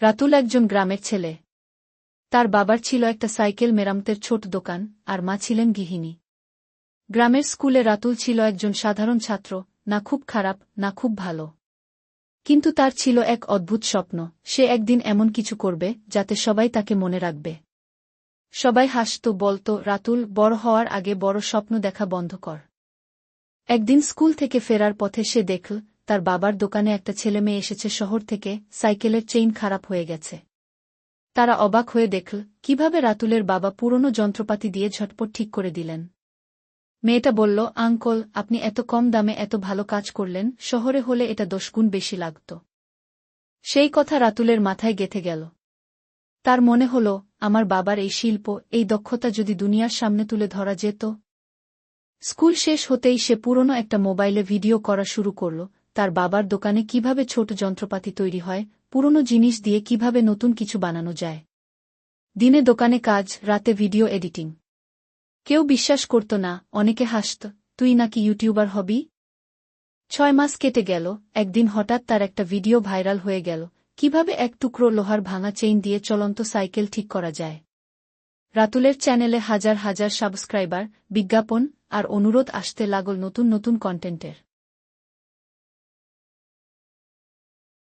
রাতুল একজন গ্রামের ছেলে। তার বাবার ছিল একটা সাইকেল মেরামতের ছোট দোকান, আর মা ছিলেন গৃহিণী। গ্রামের স্কুলে রাতুল ছিল একজন সাধারণ ছাত্র, না খুব খারাপ, না খুব ভালো। কিন্তু তার ছিল এক অদ্ভুত স্বপ্ন, সে একদিন এমন কিছু করবে, যাতে সবাই তাকে মনে রাখবে। সবাই হাসত, বলত, রাতুল, বড় হওয়ার আগে বড় স্বপ্ন দেখা বন্ধ কর। একদিন স্কুল থেকে ফেরার পথে সে দেখল তার বাবার দোকানে একটা ছেলে মেয়ে এসেছে শহর থেকে, সাইকেলের চেইন খারাপ হয়ে গেছে। তারা অবাক হয়ে দেখল, কীভাবে রাতুলের বাবা পুরনো যন্ত্রপাতি দিয়ে ঝটপট ঠিক করে দিলেন। মেয়েটা বলল, আঙ্কল, আপনি এত কম দামে এত ভালো কাজ করলেন, শহরে হলে এটা দশগুণ বেশি লাগত সেই কথা রাতুলের মাথায় গেথে গেল। তার মনে হল, আমার বাবার এই শিল্প, এই দক্ষতা যদি দুনিয়ার সামনে তুলে ধরা যেত স্কুল শেষ হতেই সে পুরনো একটা মোবাইলে ভিডিও করা শুরু করল তার বাবার দোকানে কীভাবে ছোট যন্ত্রপাতি তৈরি হয়, পুরনো জিনিস দিয়ে কীভাবে নতুন কিছু বানানো যায়। দিনে দোকানে কাজ, রাতে ভিডিও এডিটিং। কেউ বিশ্বাস করত না, অনেকে হাসত, তুই নাকি ইউটিউবার হবি? ছয় মাস কেটে গেল, একদিন হঠাৎ তার একটা ভিডিও ভাইরাল হয়ে গেল, কীভাবে এক টুকরো লোহার ভাঙা চেইন দিয়ে চলন্ত সাইকেল ঠিক করা যায়? রাতুলের চ্যানেলে হাজার হাজার সাবস্ক্রাইবার, বিজ্ঞাপন আর অনুরোধ আসতে লাগল নতুন নতুন কন্টেন্টের।